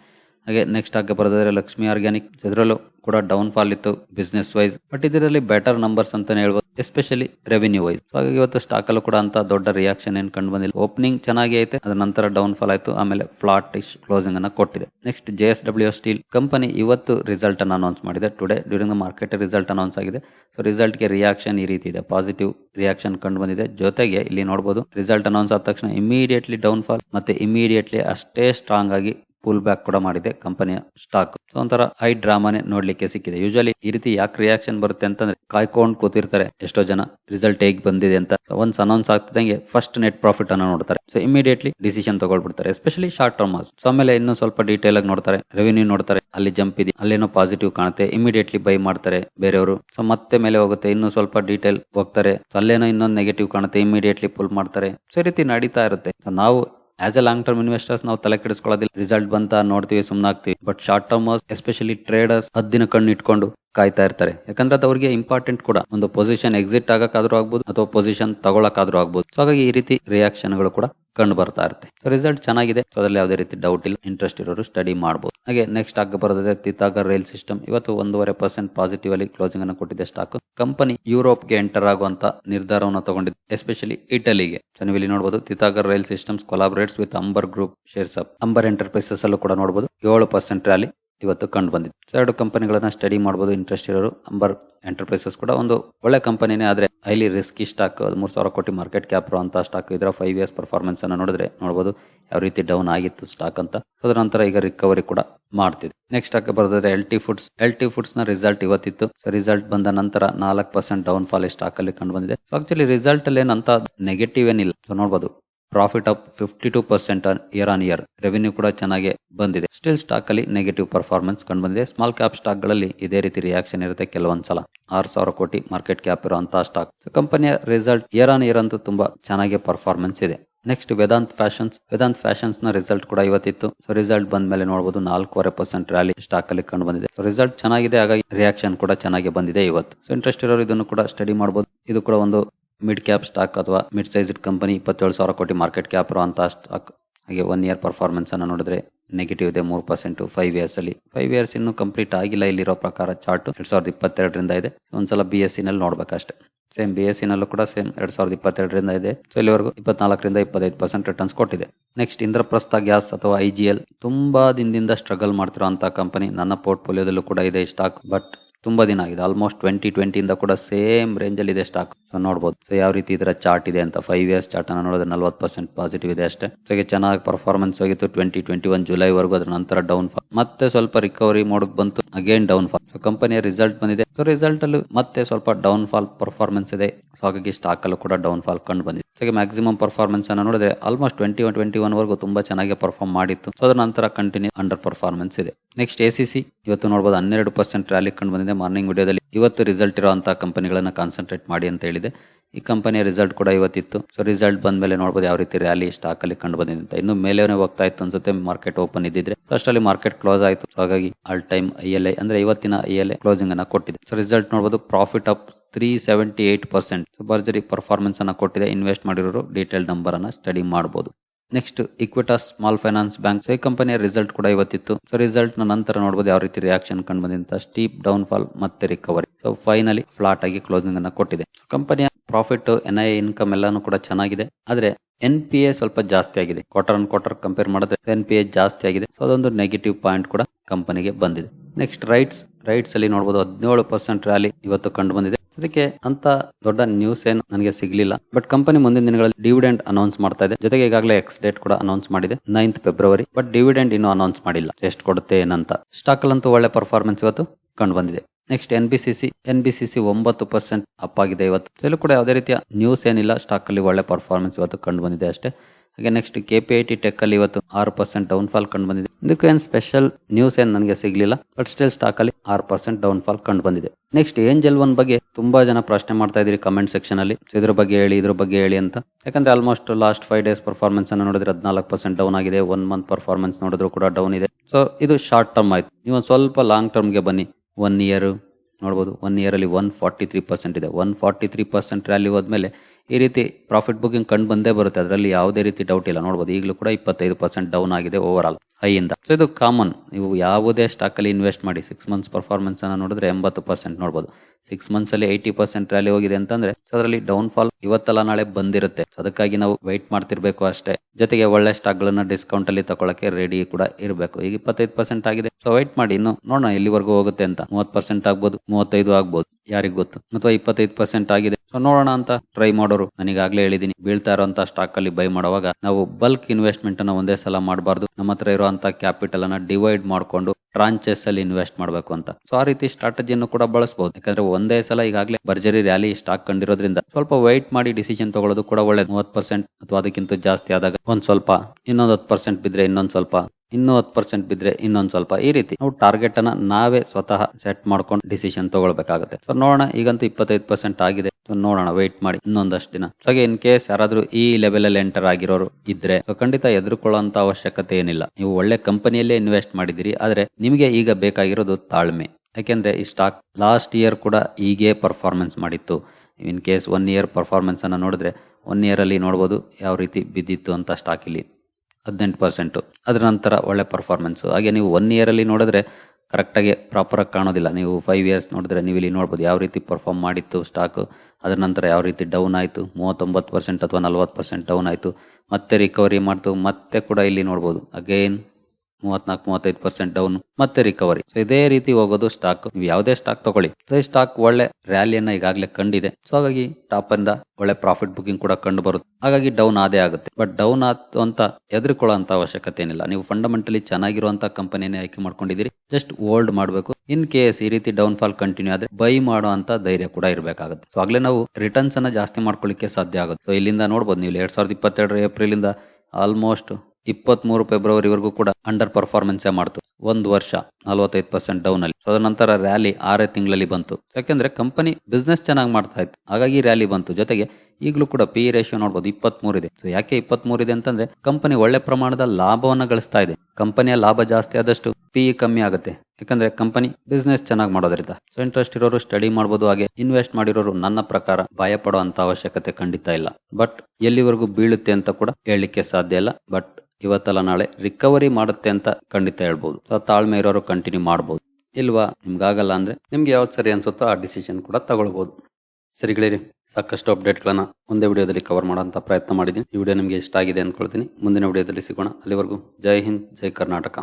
ಹಾಗೆ ನೆಕ್ಸ್ಟ್ ಹಾಕಿ ಬರೋದಾದ್ರೆ ಲಕ್ಷ್ಮಿ ಆರ್ಗ್ಯಾನಿಕ್ ಇದರಲ್ಲೂ ಕೂಡ ಡೌನ್ ಫಾಲ್ ಇತ್ತು ಬಿಸ್ನೆಸ್ ವೈಸ್ ಬಟ್ ಇದರಲ್ಲಿ ಬೆಟರ್ ನಂಬರ್ಸ್ ಅಂತಾನೆ ಹೇಳ್ಬೋದು ಎಸ್ಪೆಷಲಿ ರೆವಿನ್ಯೂ ವೈಸ್ ಹಾಗಾಗಿ ಇವತ್ತು ಸ್ಟಾಕ್ ಅಲ್ಲೂ ಕೂಡ ಅಂತ ದೊಡ್ಡ ರಿಯಾಕ್ಷನ್ ಏನ್ ಕಂಡು ಬಂದಿಲ್ಲ. ಓಪನಿಂಗ್ ಚೆನ್ನಾಗಿ ಐತೆ ಅದ ನಂತರ ಡೌನ್ ಫಾಲ್ ಆಯ್ತು, ಆಮೇಲೆ ಫ್ಲಾಟ್ ಇಶ್ ಕ್ಲೋಸಿಂಗ್ ಅನ್ನ ಕೊಟ್ಟಿದೆ. Next J S W Steel company ಇವತ್ತು ರಿಸಲ್ಟ್ ಅನ್ನು ಅನೌನ್ಸ್ ಮಾಡಿದೆ. Today during the market result announce ಆಗಿದೆ. ಸೊ ರಿಸಲ್ಟ್ಗೆ ರಿಯಾಕ್ಷನ್ ಈ ರೀತಿ ಇದೆ. ಪಾಸಿಟಿವ್ ರಿಯಾಕ್ಷನ್ ಕಂಡು ಬಂದಿದೆ. ಜೊತೆಗೆ ಇಲ್ಲಿ ನೋಡಬಹುದು ರಿಸಲ್ಟ್ ಅನೌನ್ಸ್ ಆದ ತಕ್ಷಣ ಇಮಿಡಿಯೇಟ್ಲಿ ಡೌನ್ ಫಾಲ್ ಮತ್ತೆ ಇಮಿಡಿಯೇಟ್ಲಿ ಅಷ್ಟೇ ಸ್ಟ್ರಾಂಗ್ ಆಗಿ ಪುಲ್ ಬ್ಯಾಕ್ ಕೂಡ ಮಾಡಿದೆ ಕಂಪನಿಯ ಸ್ಟಾಕ್ ಸೊ ಒಂಥರ ಹೈ ಡ್ರಾಮಾನೇ ನೋಡ್ಲಿಕ್ಕೆ ಸಿಕ್ಕಿದೆ. ಯೂಶಲಿ ಈ ರೀತಿ ಯಾಕೆ ರಿಯಾಕ್ಷನ್ ಬರುತ್ತೆ ಅಂತಂದ್ರೆ ಕಾಯ್ಕೊಂಡು ಕೂತಿರ್ತಾರೆ ಎಷ್ಟೋ ಜನ ರಿಸಲ್ಟ್ ಹೇಗೆ ಬಂದಿದೆ ಅಂತ. ಒನ್ಸ್ ಅನೌನ್ಸ್ ಆಗ್ತಿದಂಗೆ ಫಸ್ಟ್ ನೆಟ್ ಪ್ರಾಫಿಟ್ ಅನ್ನ ನೋಡ್ತಾರೆ. ಸೊ ಇಮಿಡಿಯೇಟ್ಲಿ ಡಿಸಿಷನ್ ತಗೊಳ್ಬಿಡ್ತಾರೆ ಎಸ್ಪೆಷಲಿ ಶಾರ್ಟ್ ಟರ್ಮ್ ಸೊ ಆಮೇಲೆ ಇನ್ನೂ ಸ್ವಲ್ಪ ಡೀಟೇಲ್ ಆಗಿ ನೋಡ್ತಾರೆ ರೆವಿನ್ಯೂ ನೋಡ್ತಾರೆ, ಅಲ್ಲಿ ಜಂಪ್ ಇದೆ, ಅಲ್ಲೇನೋ ಪಾಸಿಟಿವ್ ಕಾಣುತ್ತೆ ಇಮಿಡಿಯೇಟ್ಲಿ ಬೈ ಮಾಡ್ತಾರೆ ಬೇರೆಯವರು. ಸೊ ಮತ್ತೆ ಮೇಲೆ ಹೋಗುತ್ತೆ, ಇನ್ನೂ ಸ್ವಲ್ಪ ಡೀಟೇಲ್ ಹೋಗ್ತಾರೆ. ಅಲ್ಲೇನೋ ಇನ್ನೊಂದು ನೆಗೆಟಿವ್ ಕಾಣುತ್ತೆ ಇಮಿಡಿಯೇಟ್ಲಿ ಪುಲ್ ಮಾಡ್ತಾರೆ. ಸೊ ಈ ರೀತಿ ನಡೀತಾ ಇರುತ್ತೆ. ನಾವು as a long term investors ನಾವು ತಲೆ ಕೆಡಿಸ್ಕೊಳ್ಳೋದಿಲ್ಲ. ರಿಸಲ್ಟ್ ಬಂತ ನೋಡ್ತೀವಿ ಸುಮ್ಮನಾಗ್ತೀವಿ but short term especially traders ಹದ್ದಿನ ಕಣ್ಣು ಇಟ್ಕೊಂಡು ಕಾಯ್ತಾ ಇರ್ತಾರೆ. ಯಾಕಂದ್ರೆ ಅದು ಅವ್ರಿಗೆ ಇಂಪಾರ್ಟೆಂಟ್ ಕೂಡ. ಒಂದು ಪೊಸಿಷನ್ ಎಕ್ಸಿಟ್ ಆಗಕ್ಕಾದ್ರೂ ಆಗ್ಬೋದು, ಅಥವಾ ಪೊಸಿಷನ್ ತಗೊಳಕಾದ್ರೂ ಆಗ್ಬೋದು. ಸೊ ಹಾಗಾಗಿ ಈ ರೀತಿ ರಿಯಾಕ್ಷನ್ಗಳು ಕೂಡ ಕಂಡು ಬರ್ತಾ ಇರುತ್ತೆ. ಸೊ ರಿಸಲ್ಟ್ ಚೆನ್ನಾಗಿದೆ. ಸೊ ಅದರಲ್ಲಿ ಯಾವುದೇ ರೀತಿ ಡೌಟ್ ಇಲ್ಲ. ಇಂಟ್ರೆಸ್ಟ್ ಇರೋರು ಸ್ಟಡಿ ಮಾಡಬಹುದು ಹಾಗೆ ನೆಕ್ಸ್ಟ್ ಆಗ ಬರೋದೇ ತಿತಾಗರ್ ರೈಲ್ ಸಿಸ್ಟಮ್ ಇವತ್ತು ಒಂದೂವರೆ ಪರ್ಸೆಂಟ್ ಪಾಸಿಟಿವ್ ಅಲ್ಲಿ ಕ್ಲೋಸಿಂಗ್ ಅನ್ನು ಕೊಟ್ಟಿದೆ ಸ್ಟಾಕ್ ಕಂಪನಿ ಯುರೋಪ್ಗೆ ಎಂಟರ್ ಆಗುವಂತ ನಿರ್ಧಾರವನ್ನು ತಗೊಂಡಿದೆ ಎಸ್ಪೆಷಲಿ ಇಟಲಿಗೆ ಸೊ ನೀವು ಇಲ್ಲಿ ನೋಡಬಹುದು Titagarh Rail Systems collaborates with Amber Group shares up Amber Enterprises ಅಲ್ಲೂ ಕೂಡ ನೋಡಬಹುದು ಏಳು ಪರ್ಸೆಂಟ್ ರ್ಯಾಲಿ ಇವತ್ತು ಕಂಡು ಬಂದಿದೆ. ಎರಡು ಕಂಪನಿಗಳನ್ನ ಸ್ಟಡಿ ಮಾಡಬಹುದು ಇಂಟ್ರೆಸ್ಟ್ ಇರೋರು. ಅಂಬರ್ ಎಂಟರ್ಪ್ರೈಸಸ್ ಕೂಡ ಒಂದು ಒಳ್ಳೆ ಕಂಪನಿನೇ, ಆದ್ರೆ ಹೈಲಿ ರಿಸ್ಕಿ ಸ್ಟಾಕ್ ಮೂರ್ ಸಾವಿರ ಕೋಟಿ ಮಾರ್ಕೆಟ್ ಕ್ಯಾಪ್ ಅಂತ ಸ್ಟಾಕ್ ಇದರ ಫೈವ್ ಇಯರ್ಸ್ ಪರ್ಫಾರ್ಮೆನ್ಸ್ ಅನ್ನು ನೋಡಿದ್ರೆ ನೋಡಬಹುದು ಯಾವ ರೀತಿ ಡೌನ್ ಆಗಿತ್ತು ಸ್ಟಾಕ್ ಅಂತ. ಅದರ ನಂತರ ಈಗ ರಿಕವರಿ ಕೂಡ ಮಾಡ್ತಿದೆ. ನೆಕ್ಸ್ಟ್ ಸ್ಟಾಕ್ ಬರೋದಾದ್ರೆ L T Foods L T ಫುಡ್ಸ್ನ result ಇವತ್ತಿತ್ತು. ಸೊ ರಿಸಲ್ಟ್ ಬಂದ ನಂತರ ನಾಲ್ಕು ಪರ್ಸೆಂಟ್ ಡೌನ್ ಫಾಲ್ ಸ್ಟಾಕ್ ಅಲ್ಲಿ ಕಂಡು ಬಂದಿದೆ. ಸೊ ಆಕ್ಚುಲಿ ರಿಸಲ್ಟ್ ಅಲ್ಲಿ ಏನಂತ ನೆಗೆಟಿವ್ ಏನಿಲ್ಲ. ಸೊ ನೋಡಬಹುದು profit up fifty two percent year on year revenue ಕೂಡ ಚೆನ್ನಾಗಿ ಬಂದಿದೆ. ಸ್ಟಿಲ್ ಸ್ಟಾಕ್ ಅಲ್ಲಿ ನೆಗೆಟಿವ್ ಪರ್ಫಾರ್ಮೆನ್ಸ್ ಕಂಡು ಬಂದಿದೆ ಸ್ಮಾಲ್ ಕ್ಯಾಪ್ ಸ್ಟಾಕ್ಗಳಲ್ಲಿ ಇದೇ ರೀತಿ ರಿಯಾಕ್ಷನ್ ಇರುತ್ತೆ ಕೆಲವೊಂದ್ಸಲ ಆರು ಸಾವಿರ ಕೋಟಿ ಮಾರ್ಕೆಟ್ ಕ್ಯಾಪ್ ಇರುವಂತಹ ಸ್ಟಾಕ್ ಕಂಪನಿಯ ರಿಸಲ್ಟ್ ಇಯರ್ ಆನ್ ಇಯರ್ ಅಂತೂ ತುಂಬಾ ಚೆನ್ನಾಗಿ ಪರ್ಫಾರ್ಮೆನ್ಸ್ ಇದೆ. ನೆಕ್ಸ್ಟ್ ವೇದಾಂತ್ ಫ್ಯಾಷನ್ಸ್ ವೇದಾಂತ್ ಫ್ಯಾಷನ್ಸ್ನ ರಿಸಲ್ಟ್ ಕೂಡ ಇವತ್ತಿತ್ತು. ಸೊ ರಿಸಲ್ಟ್ ಬಂದ ಮೇಲೆ ನೋಡಬಹುದು ನಾಲ್ಕೂವರೆ ಪರ್ಸೆಂಟ್ ರ್ಯಾಲಿ ಸ್ಟಾಕ್ ಅಲ್ಲಿ ಕಂಡು ಬಂದಿದೆ ರಿಸಲ್ಟ್ ಚೆನ್ನಾಗಿದೆ. ಹಾಗಾಗಿ ರಿಯಾಕ್ಷನ್ ಕೂಡ ಚೆನ್ನಾಗಿ ಬಂದಿದೆ ಇವತ್ತು. ಸೊ ಇಂಟ್ರೆಸ್ಟ್ ಇರೋರು ಇದನ್ನು ಕೂಡ ಸ್ಟಡಿ ಮಾಡಬಹುದು ಇದು ಕೂಡ ಒಂದು ಮಿಡ್ ಕ್ಯಾಪ್ ಸ್ಟಾಕ್ ಅಥವಾ ಮಿಡ್ ಸೈಜ್ ಕಂಪನಿ ಇಪ್ಪತ್ತೇಳು ಸಾವಿರ ಕೋಟಿ ಮಾರ್ಕೆಟ್ ಕ್ಯಾಪ್ ಅಂತ ಸ್ಟಾಕ್ ಹಾಗೆ ಒನ್ ಇಯರ್ ಪರ್ಫಾರ್ಮೆನ್ಸ್ ಅನ್ನು ನೋಡಿದ್ರೆ ನೆಗೆಟಿವ್ ಇದೆ ಮೂರು ಪರ್ಸೆಂಟ್ ಫೈವ್ ಇಯರ್ಸ್ ಅಲ್ಲಿ. ಫೈವ್ ಇಯರ್ಸ್ ಇನ್ನೂ ಕಂಪ್ಲೀಟ್ ಆಗಿಲ್ಲ ಇಲ್ಲಿರೋ ಪ್ರಕಾರ ಚಾರ್ಟ್ ಎರಡ್ ಸಾವಿರದ ಇಪ್ಪತ್ತೆರಡರಿಂದ ಇದೆ. ಒಂದ್ಸಲ ಬಿ ಎಸ್ನಲ್ಲಿ ನೋಡ್ಬೇಕಷ್ಟೇ. ಸೇಮ್ ಬಿ ಎಸ್ ನಲ್ಲೂ ಕೂಡ ಸೇಮ್ ಎರಡ್ ಸಾವಿರದ ಇಪ್ಪತ್ತೆರಡರಿಂದ ಇದೆ. ಸೊ ಇಲ್ಲಿವರೆಗೂ ಇಪ್ಪತ್ನಾಲ್ಕರಿಂದ ಇಪ್ಪತ್ತೈದು ಪರ್ಸೆಂಟ್ ರಿಟರ್ನ್ಸ್ ಕೊಟ್ಟಿದೆ. ನೆಕ್ಸ್ಟ್ ಇಂದ್ರಪ್ರಸ್ಥ ಗ್ಯಾಸ್ ಅಥವಾ ಐ ಜಿ ಎಲ್ ತುಂಬಾ ದಿನದಿಂದ ಸ್ಟ್ರಗಲ್ ಮಾಡ್ತಿರೋ ಕಂಪನಿ ನನ್ನ ಪೋರ್ಟ್ಫೋಲಿಯೋದಲ್ಲೂ ಕೂಡ ಇದೆ ಸ್ಟಾಕ್ ಬಟ್ ತುಂಬಾ ದಿನ ಆಗಿದೆ. ಆಲ್ಮೋಸ್ಟ್ ಟ್ವೆಂಟಿ ಟ್ವೆಂಟಿಯಿಂದ ಕೂಡ ಸೇಮ್ ರೇಂಜಲ್ಲಿ ಇದೆ ಸ್ಟಾಕ್ ಸೊ ನೋಡಬಹುದು ಸೊ ಯಾವ ರೀತಿ ಇದರ ಚಾರ್ಟ್ ಇದೆ ಅಂತ ಫೈವ್ ಇಯರ್ಸ್ ಚಾರ್ಟ್ ಅನ್ನ ನೋಡಿದ್ರೆ ನಲ್ವತ್ತು ಪರ್ಸೆಂಟ್ ಪಾಸಿಟಿವ್ ಇದೆ ಅಷ್ಟೇ. ಸೊ ಚೆನ್ನಾಗಿ ಪರ್ಫಾರ್ಮೆನ್ಸ್ ಆಗಿತ್ತು ಟ್ವೆಂಟಿ ಟ್ವೆಂಟಿ ಒನ್ ಜುಲೈ ವರೆಗೂ ಅದರ ನಂತರ ಡೌನ್ ಫಾಲ್ ಮತ್ತೆ ಸ್ವಲ್ಪ ರಿಕವರಿ ಮೋಡಕ್ ಬಂತು ಅಗೇನ್ ಡೌನ್ ಫಾಲ್ ಸೊ ಕಂಪನಿಯ ರಿಸಲ್ಟ್ ಬಂದಿದೆ. ಸೊ ರಿಸಲ್ಟ್ ಅಲ್ಲಿ ಮತ್ತೆ ಸ್ವಲ್ಪ ಡೌನ್ ಫಾಲ್ ಪರ್ಫಾರ್ಮೆನ್ಸ್ ಇದೆ. ಸೊ ಹಾಗಾಗಿ ಸ್ಟಾಕ್ ಅಲ್ಲೂ ಕೂಡ ಡೌನ್ ಫಾಲ್ ಕಂಡು ಬಂದಿದೆ. ಸೊ ಮ್ಯಾಕ್ಸಿಮಮ್ ಪರ್ಫಾರ್ಮೆನ್ಸ್ ಅನ್ನ ನೋಡಿದ್ರೆ almost twenty one twenty one ವರೆಗೂ ತುಂಬಾ ಚೆನ್ನಾಗಿ ಪರ್ಫಾರ್ಮ್ ಮಾಡಿತ್ತು. ಸೊ ಅದರ ನಂತರ ಕಂಟಿನ್ಯೂ ಅಂಡರ್ ಪರ್ಫಾರ್ಮೆನ್ಸ್ ಇದೆ. ನೆಕ್ಸ್ಟ್ ಎ ಸಿ ಸಿ ಇವತ್ತು ನೋಡಬಹುದು ಹನ್ನೆರಡು ಪರ್ಸೆಂಟ್ ರ್ಯಾಲಿ ಕಂಡು ಬಂದಿದೆ. ಮಾರ್ನಿಂಗ್ ವಿಡಿಯೋದಲ್ಲಿ ಇವತ್ತು ರಿಸಲ್ಟ್ ಇರುವಂತಹ ಕಂಪನಿಗಳನ್ನ ಕಾನ್ಸಂಟ್ರೇಟ್ ಮಾಡಿ ಅಂತ ಹೇಳಿದೆ ಈ ಕಂಪನಿಯ ರಿಸಲ್ಟ್ ಕೂಡ ಇವತ್ತಿತ್ತು. ಸೊ ರಿಸಲ್ಟ್ ಬಂದ ಮೇಲೆ ನೋಡಬಹುದು ಯಾವ ರೀತಿ ರ್ಯಾಲಿ ಸ್ಟಾಕ್ ಅಲ್ಲಿ ಕಂಡು ಬಂದಿದೆ ಅಂತ. ಇನ್ನು ಮೇಲೆ ಹೋಗ್ತಾ ಇತ್ತು ಅನ್ಸುತ್ತೆ ಮಾರ್ಕೆಟ್ ಓಪನ್ ಇದ್ದಿದ್ರೆ. ಫಸ್ಟ್ ಅಲ್ಲಿ ಮಾರ್ಕೆಟ್ ಕ್ಲೋಸ್ ಆಯಿತು. ಹಾಗಾಗಿ all time I L I ಅಂದ್ರೆ ಇವತ್ತಿನ ಐ ಎಲ್ ಐ ಕ್ಲೋಸಿಂಗ್ ಅನ್ನ ಕೊಟ್ಟಿದೆ. ಸೊ ರಿಸಲ್ಟ್ ನೋಡಬಹುದು profit up three seventy eight percent ಭರ್ಜರಿ ಪರ್ಫಾರ್ಮೆನ್ಸ್ ಅನ್ನ ಕೊಟ್ಟಿದೆ. ಇನ್ವೆಸ್ಟ್ ಮಾಡಿರೋರು ಡೀಟೇಲ್ ನಂಬರ್ ಅನ್ನ ಸ್ಟಡಿ ಮಾಡಬಹುದು next Equitas Small Finance Bank so ಈ ಕಂಪನಿಯ ರಿಸಲ್ಟ್ ಕೂಡ ಇವತ್ತಿತ್ತು. ಸೊ ರಿಸಲ್ಟ್ನ ನಂತರ ನೋಡಬಹುದು ಯಾವ ರೀತಿ ರಿಯಾಕ್ಷನ್ ಕಂಡು ಬಂದಿಂತ ಸ್ಟೀಪ್ ಡೌನ್ ಫಾಲ್ ಮತ್ತೆ ರಿಕವರಿ ಸೊ ಫೈನಲಿ ಫ್ಲಾಟ್ ಆಗಿ ಕ್ಲೋಸಿಂಗ್ ಅನ್ನ ಕೊಟ್ಟಿದೆ ಕಂಪನಿಯ ಪ್ರಾಫಿಟ್ ಎನ್ ಐ ಇನ್ಕಮ್ ಎಲ್ಲಾನು ಕೂಡ ಚೆನ್ನಾಗಿದೆ. ಆದ್ರೆ ಎನ್ ಪಿ ಎ ಸ್ವಲ್ಪ ಜಾಸ್ತಿ ಆಗಿದೆ. ಕ್ವಾರ್ಟರ್ ಅನ್ ಕ್ವಾರ್ಟರ್ ಕಂಪೇರ್ ಮಾಡಿದ್ರೆ ಎನ್ ಪಿ ಎ ಜಾಸ್ತಿ ಆಗಿದೆ. ಸೊ ಅದೊಂದು ನೆಗೆಟಿವ್ ಪಾಯಿಂಟ್ ಕೂಡ ಕಂಪನಿಗೆ ಬಂದಿದೆ. ನೆಕ್ಸ್ಟ್ ರೈಟ್ಸ್ ರೈಟ್ಸ್ ಅಲ್ಲಿ ನೋಡಬಹುದು ಹದಿನೇಳು ಪರ್ಸೆಂಟ್ ರ್ಯಾಲಿ ಇವತ್ತು ಕಂಡು ಬಂದಿದೆ. ಅದಕ್ಕೆ ಅಂತ ದೊಡ್ಡ ನ್ಯೂಸ್ ಏನು ನನಗೆ ಸಿಗ್ಲಿಲ್ಲ. ಬಟ್ ಕಂಪನಿ ಮುಂದಿನ ದಿನಗಳಲ್ಲಿ ಡಿವಿಡೆಂಡ್ ಅನೌನ್ಸ್ ಮಾಡ್ತಾ ಇದೆ. ಜೊತೆಗೆ ಈಗಾಗಲೇ ಎಕ್ಸ್ ಡೇಟ್ ಕೂಡ ಅನೌನ್ಸ್ ಮಾಡಿದೆ. ನೈನ್ತ್ ಫೆಬ್ರವರಿ ಬಟ್ ಡಿವಿಡೆಂಡ್ ಇನ್ನೂ ಅನೌನ್ಸ್ ಮಾಡಿಲ್ಲ. ಎಷ್ಟು ಕೊಡುತ್ತೆ ಏನಂತ. ಸ್ಟಾಕ್ ಅಲ್ಲಂತೂ ಒಳ್ಳೆ ಪರ್ಫಾರ್ಮೆನ್ಸ್ ಇವತ್ತು ಕಂಡು ಬಂದಿದೆ next N B C C N B C C ಒಂಬತ್ತು ಪರ್ಸೆಂಟ್ ಅಪ್ ಆಗಿದೆ ಇವತ್ತು. ಕೂಡ ಯಾವುದೇ ರೀತಿಯ ನ್ಯೂಸ್ ಏನಿಲ್ಲ. ಸ್ಟಾಕ್ ಅಲ್ಲಿ ಒಳ್ಳೆ ಪರ್ಫಾರ್ಮೆನ್ಸ್ ಇವತ್ತು ಕಂಡು ಬಂದಿದೆ ಅಷ್ಟೇ. ಹಾಗೆ next K P I T Tech ಅಲ್ಲಿ ಇವತ್ತು ಆರು ಪರ್ಸೆಂಟ್ ಡೌನ್ ಫಾಲ್ ಕಂಡು ಬಂದಿದೆ. ಇದಕ್ಕೆ ಏನು ಸ್ಪೆಷಲ್ ನ್ಯೂಸ್ ಏನು ನನಗೆ ಸಿಗ್ಲಿಲ್ಲ ಬಟ್ ಸ್ಟಿಲ್ ಸ್ಟಾಕ್ ಅಲ್ಲಿ ಆರು ಪರ್ಸೆಂಟ್ ಡೌನ್ ಫಾಲ್ ಕಂಡು ಬಂದಿದೆ. ನೆಕ್ಸ್ಟ್ ಏಂಜಲ್ ಒನ್ ಬಗ್ಗೆ ತುಂಬಾ ಜನ ಪ್ರಶ್ನೆ ಮಾಡ್ತಾ ಇದ್ರಿ ಕಮೆಂಟ್ ಸೆಕ್ಷನ್ ಅಲ್ಲಿ. ಇದ್ರ ಬಗ್ಗೆ ಹೇಳಿ, ಇದ್ರ ಬಗ್ಗೆ ಹೇಳಿ ಅಂತ. ಯಾಕಂದ್ರೆ almost last five days performance ಅನ್ನು ನೋಡಿದ್ರೆ ಹದಿನಾಲ್ಕು ಪರ್ಸೆಂಟ್ ಡೌನ್ ಆಗಿದೆ ಒನ್ ಮಂತ್ ಪರ್ಫಾರ್ಮೆನ್ಸ್ ನೋಡಿದ್ರು ಕೂಡ ಡೌನ್ ಇದೆ. ಸೊ ಇದು ಶಾರ್ಟ್ ಟರ್ಮ್ ಆಯ್ತು. ನೀವು ಸ್ವಲ್ಪ ಲಾಂಗ್ ಟರ್ಮ್ಗೆ ಬನ್ನಿ. ಒನ್ ಇಯರ್ ನೋಡ್ಬೋದು. ಒನ್ ಇಯರ್ ಅಲ್ಲಿ ಒನ್ ಫಾರ್ಟಿ ತ್ರೀ ಪರ್ಸೆಂಟ್ ಇದೆ. One forty three percent rally ಹೋದ್ಮೇಲೆ ಈ ರೀತಿ ಪ್ರಾಫಿಟ್ ಬುಕಿಂಗ್ ಕಂಡು ಬಂದೇ ಬರುತ್ತೆ. ಅದರಲ್ಲಿ ಯಾವುದೇ ರೀತಿ ಡೌಟ್ ಇಲ್ಲ. ನೋಡ್ಬೋದು, ಈಗಲೂ ಕೂಡ ಇಪ್ಪತ್ತೈದು ಪರ್ಸೆಂಟ್ ಡೌನ್ ಆಗಿದೆ ಓವರ್ ಆಲ್ ಹೈಯಿಂದ ಸೊ ಇದು ಕಾಮನ್ ನೀವು ಯಾವುದೇ ಸ್ಟಾಕ್ ಅಲ್ಲಿ ಇನ್ವೆಸ್ಟ್ ಮಾಡಿ ಸಿಕ್ಸ್ ಮಂತ್ಸ್ ಪರ್ಫಾರ್ಮೆನ್ಸ್ ಅನ್ನ ನೋಡಿದ್ರೆ ಎಂಬತ್ತು ಪರ್ಸೆಂಟ್ ನೋಡ್ಬೋದು. ಸಿಕ್ಸ್ ಮಂತ್ಸ್ ಅಲ್ಲಿ ಏಯ್ಟಿ ಪರ್ಸೆಂಟ್ ರ್ಯಾಲಿ ಹೋಗಿದೆ ಅಂತಂದ್ರೆ ಅದರಲ್ಲಿ ಡೌನ್ ಫಾಲ್ ಇವತ್ತಲ್ಲ ನಾಳೆ ಬಂದಿರುತ್ತೆ. ಅದಕ್ಕಾಗಿ ನಾವು ವೈಟ್ ಮಾಡ್ತಿರ್ಬೇಕು ಅಷ್ಟೇ. ಜೊತೆಗೆ ಒಳ್ಳೆ ಸ್ಟಾಕ್ ಗಳನ್ನ ಡಿಸ್ಕೌಂಟ್ ಅಲ್ಲಿ ತಗೊಳಕ್ಕೆ ರೆಡಿ ಕೂಡ ಇರಬೇಕು. ಈಗ ಇಪ್ಪತ್ತೈದು ಪರ್ಸೆಂಟ್ ಆಗಿದೆ. ಸೊ ವೈಟ್ ಮಾಡಿ. ಇನ್ನು ನೋಡೋಣ ಎಲ್ಲಿವರೆಗೂ ಹೋಗುತ್ತೆ ಅಂತ. ಮೂವತ್ ಪರ್ಸೆಂಟ್ ಆಗ್ಬೋದು, ಮೂವತ್ತೈದು ಆಗ್ಬೋದು. ಯಾರಿಗ್ ಗೊತ್ತು? ಅಥವಾ ಇಪ್ಪತ್ತೈದು ಪರ್ಸೆಂಟ್ ಆಗಿದೆ. ಸೊ ನೋಡೋಣ ಅಂತ ಟ್ರೈ ಮಾಡೋರು. ನನಗಾಗ್ಲೇ ಹೇಳಿದೀನಿ. ಬೀಳ್ತಾ ಇರುವಂತ ಸ್ಟಾಕ್ ಅಲ್ಲಿ ಬೈ ಮಾಡುವಾಗ ನಾವು ಬಲ್ಕ್ ಇನ್ವೆಸ್ಟ್ಮೆಂಟ್ ಅನ್ನ ಒಂದೇ ಸಲ ಮಾಡಬಾರ್ದು. ನಮ್ಮ ಹತ್ರ ಇರುವಂತ ಕ್ಯಾಪಿಟಲ್ ಅನ್ನ ಡಿವೈಡ್ ಮಾಡ್ಕೊಂಡು ಟ್ರಾಂಚೆಸ್ ಅಲ್ಲಿ ಇನ್ವೆಸ್ಟ್ ಮಾಡಬೇಕು ಅಂತ. ಸೊ ಆ ರೀತಿ ಸ್ಟ್ರಾಟಜಿಯನ್ನು ಕೂಡ ಬಳಸಬಹುದು ಯಾಕಂದ್ರೆ ಒಂದೇ ಸಲ ಈಗಾಗಲೇ ಭರ್ಜರಿ ರ್ಯಾಲಿ ಸ್ಟಾಕ್ ಕಂಡಿರೋದ್ರಿಂದ ಸ್ವಲ್ಪ ವೈಟ್ ಮಾಡಿ ಡಿಸಿಷನ್ ತಗೊಳ್ಳೋದು ಕೂಡ ಒಳ್ಳೆ ಮೂವತ್ ಪರ್ಸೆಂಟ್ ಅಥವಾ ಅದಕ್ಕಿಂತ ಜಾಸ್ತಿ ಆದಾಗ ಒಂದ್ ಸ್ವಲ್ಪ, ಇನ್ನೊಂದ್ ಹತ್ತು ಪರ್ಸೆಂಟ್ ಬಿದ್ರೆ ಇನ್ನೊಂದ್ ಸ್ವಲ್ಪ, ಇನ್ನೂ ಹತ್ತು ಪರ್ಸೆಂಟ್ ಬಿದ್ರೆ ಇನ್ನೊಂದ್ ಸ್ವಲ್ಪ, ಈ ರೀತಿ ನಾವು ಟಾರ್ಗೆಟ್ ಅನ್ನ ನಾವೇ ಸ್ವತಃ ಸೆಟ್ ಮಾಡ್ಕೊಂಡು ಡಿಸಿಷನ್ ತಗೊಳ್ಬೇಕಾಗುತ್ತೆ. ಸೊ ನೋಡೋಣ, ಈಗಂತೂ ಇಪ್ಪತ್ತೈದು ಪರ್ಸೆಂಟ್ ಆಗಿದೆ. ನೋಡೋಣ ವೆಯ್ಟ್ ಮಾಡಿ ಇನ್ನೊಂದಷ್ಟು ದಿನ. ಸೊ ಇನ್ ಕೇಸ್ ಯಾರಾದ್ರೂ ಈ ಲೆವೆಲ್ ಅಲ್ಲಿ ಎಂಟರ್ ಆಗಿರೋರು ಇದ್ರೆ ಖಂಡಿತ ಎದುರುಕೊಳ್ಳುವಂತ ಅವಶ್ಯಕತೆ ಏನಿಲ್ಲ. ನೀವು ಒಳ್ಳೆ ಕಂಪನಿಯಲ್ಲೇ ಇನ್ವೆಸ್ಟ್ ಮಾಡಿದಿರಿ ಆದ್ರೆ ನಿಮಗೆ ಈಗ ಬೇಕಾಗಿರೋದು ತಾಳ್ಮೆ. ಯಾಕೆಂದ್ರೆ ಈ ಸ್ಟಾಕ್ ಲಾಸ್ಟ್ ಇಯರ್ ಕೂಡ ಹೀಗೆ ಪರ್ಫಾರ್ಮೆನ್ಸ್ ಮಾಡಿತ್ತು. In case one year performance ಅನ್ನ ನೋಡಿದ್ರೆ ಒನ್ ಇಯರ್ ಅಲ್ಲಿ ನೋಡಬಹುದು ಯಾವ ರೀತಿ ಬಿದ್ದಿತ್ತು ಅಂತ ಸ್ಟಾಕ್ ಇಲ್ಲಿ. ಹದಿನೆಂಟು ಪರ್ಸೆಂಟು ಅದರ ನಂತರ ಒಳ್ಳೆ ಪರ್ಫಾರ್ಮೆನ್ಸು ಹಾಗೆ ನೀವು ಒನ್ ಇಯರಲ್ಲಿ ನೋಡಿದ್ರೆ ಕರೆಕ್ಟಾಗಿ ಪ್ರಾಪರಾಗಿ ಕಾಣೋದಿಲ್ಲ. ನೀವು ಫೈವ್ ಇಯರ್ಸ್ ನೋಡಿದ್ರೆ ನೀವು ಇಲ್ಲಿ ನೋಡ್ಬೋದು ಯಾವ ರೀತಿ ಪರ್ಫಾರ್ಮ್ ಮಾಡಿತ್ತು ಸ್ಟಾಕು ಅದರ ನಂತರ ಯಾವ ರೀತಿ ಡೌನ್ ಆಯಿತು, ಮೂವತ್ತೊಂಬತ್ತು ಪರ್ಸೆಂಟ್ ಅಥವಾ ನಲ್ವತ್ತು ಪರ್ಸೆಂಟ್ ಡೌನ್ ಆಯಿತು, ಮತ್ತೆ ರಿಕವರಿ ಮಾಡ್ತು, ಮತ್ತೆ ಕೂಡ ಇಲ್ಲಿ ನೋಡ್ಬೋದು. ಅಗೈನ್ ಮೂವತ್ನಾಲ್ಕು, ಮೂವತ್ತೈದು ಪರ್ಸೆಂಟ್ ಡೌನ್ ಮತ್ತೆ ರಿಕವರಿ ಸೊ ಇದೇ ರೀತಿ ಹೋಗೋದು ಸ್ಟಾಕ್ ನೀವು ಯಾವುದೇ ಸ್ಟಾಕ್ ತಗೊಳ್ಳಿ. ಸೊ ಈ ಸ್ಟಾಕ್ ಒಳ್ಳೆ ರ್ಯಾಲಿಯನ್ನ ಈಗಾಗಲೇ ಕಂಡಿದೆ. ಸೊ ಹಾಗಾಗಿ ಟಾಪ್ ಇಂದ ಒಳ್ಳೆ ಪ್ರಾಫಿಟ್ ಬುಕಿಂಗ್ ಕೂಡ ಕಂಡು ಬರುತ್ತೆ. ಹಾಗಾಗಿ ಡೌನ್ ಆದೇ ಆಗುತ್ತೆ. ಬಟ್ ಡೌನ್ ಆಯ್ತು ಅಂತ ಎದುರುಕೊಳ್ಳೋ ಅಂತ ಅವಶ್ಯಕತೆ ಏನಿಲ್ಲ. ನೀವು ಫಂಡಮೆಂಟಲಿ ಚೆನ್ನಾಗಿರುವಂತಹ ಕಂಪನಿನೇ ಆಯ್ಕೆ ಮಾಡ್ಕೊಂಡಿದ್ದೀರಿ. ಜಸ್ಟ್ ಹೋಲ್ಡ್ ಮಾಡಬೇಕು. ಇನ್ ಕೇಸ್ ಈ ರೀತಿ ಡೌನ್ ಫಾಲ್ ಕಂಟಿನ್ಯೂ ಆದ್ರೆ ಬೈ ಮಾಡೋ ಅಂತ ಧೈರ್ಯ ಕೂಡ ಇರಬೇಕಾಗುತ್ತೆ. ಸೊ ಆಗ್ಲೇ ನಾವು ರಿಟರ್ನ್ಸ್ ಅನ್ನ ಜಾಸ್ತಿ ಮಾಡ್ಕೊಳ್ಳಿಕ್ಕೆ ಸಾಧ್ಯ ಆಗುತ್ತೆ. ಸೊ ಇಲ್ಲಿಂದ ನೋಡಬಹುದು ನೀವು ಎರಡ್ ಸಾವಿರದ ಇಪ್ಪತ್ತೆರಡರ ಏಪ್ರಿಲ್ ಇಂದ ಆಲ್ಮೋಸ್ಟ್ ಇಪ್ಪತ್ಮೂರು ಫೆಬ್ರವರಿವರೆಗೂ ಕೂಡ ಅಂಡರ್ ಪರ್ಫಾರ್ಮೆನ್ಸೇ ಮಾಡ್ತು. ಒಂದು ವರ್ಷ ನಲವತ್ತೈದು ಪರ್ಸೆಂಟ್ ಡೌನ್ ಅಲ್ಲಿ ಅದರ ನಂತರ ರ್ಯಾಲಿ ಆರೇ ತಿಂಗಳಲ್ಲಿ ಬಂತು. ಯಾಕೆಂದ್ರೆ ಕಂಪನಿ ಬಿಸ್ನೆಸ್ ಚೆನ್ನಾಗಿ ಮಾಡ್ತಾ ಇತ್ತು. ಹಾಗಾಗಿ ರ್ಯಾಲಿ ಬಂತು. ಜೊತೆಗೆ ಈಗಲೂ ಕೂಡ ಪಿ ರೇಷಿಯೋ ನೋಡಬಹುದು ಇಪ್ಪತ್ಮೂರು ಇದೆ. ಸೊ ಯಾಕೆ ಇಪ್ಪತ್ಮೂರು ಇದೆ ಅಂತಂದ್ರೆ ಕಂಪನಿ ಒಳ್ಳೆ ಪ್ರಮಾಣದ ಲಾಭವನ್ನು ಗಳಿಸ್ತಾ ಇದೆ. ಕಂಪನಿಯ ಲಾಭ ಜಾಸ್ತಿ ಆದಷ್ಟು ಪಿ ಕಮ್ಮಿ ಆಗುತ್ತೆ. ಯಾಕಂದ್ರೆ ಕಂಪನಿ ಬಿಸ್ನೆಸ್ ಚೆನ್ನಾಗಿ ಮಾಡೋದ್ರಿಂದ. ಸೊ ಇಂಟ್ರೆಸ್ಟ್ ಇರೋರು ಸ್ಟಡಿ ಮಾಡಬಹುದು ಹಾಗೆ ಇನ್ವೆಸ್ಟ್ ಮಾಡಿರೋರು ನನ್ನ ಪ್ರಕಾರ ಭಯ ಪಡುವಂತ ಅವಶ್ಯಕತೆ ಖಂಡಿತ ಇಲ್ಲ. ಬಟ್ ಎಲ್ಲಿವರೆಗೂ ಬೀಳುತ್ತೆ ಅಂತ ಕೂಡ ಹೇಳಲಿಕ್ಕೆ ಸಾಧ್ಯ ಇಲ್ಲ. ಬಟ್ ಇವತ್ತಲ್ಲ ನಾಳೆ ರಿಕವರಿ ಮಾಡುತ್ತೆ ಅಂತ ಖಂಡಿತ ಹೇಳ್ಬೋದು. ತಾಳ್ಮೆ ಇರೋರು ಕಂಟಿನ್ಯೂ ಮಾಡ್ಬೋದು. ಇಲ್ವಾ? ನಿಮ್ಗಾಗಲ್ಲ ಅಂದ್ರೆ, ನಿಮ್ಗೆ ಯಾವ್ದು ಸರಿ ಅನ್ಸುತ್ತೋ ಆ ಡಿಸಿಷನ್ ಕೂಡ ತಗೊಳ್ಬಹುದು ಸರಿ ಗೆಳೆಯರಿ. ಸಾಕಷ್ಟು ಅಪ್ಡೇಟ್ಗಳನ್ನು ಒಂದೇ ವಿಡಿಯೋದಲ್ಲಿ ಕವರ್ ಮಾಡೋಂಥ ಪ್ರಯತ್ನ ಮಾಡಿದ್ದೀನಿ. ಈ ವಿಡಿಯೋ ನಿಮಗೆ ಇಷ್ಟ ಆಗಿದೆ ಅಂದ್ಕೊಳ್ತೀನಿ ಮುಂದಿನ ವಿಡಿಯೋದಲ್ಲಿ ಸಿಗೋಣ. ಅಲ್ಲಿವರೆಗೂ ಜೈ ಹಿಂದ್, ಜೈ ಕರ್ನಾಟಕ.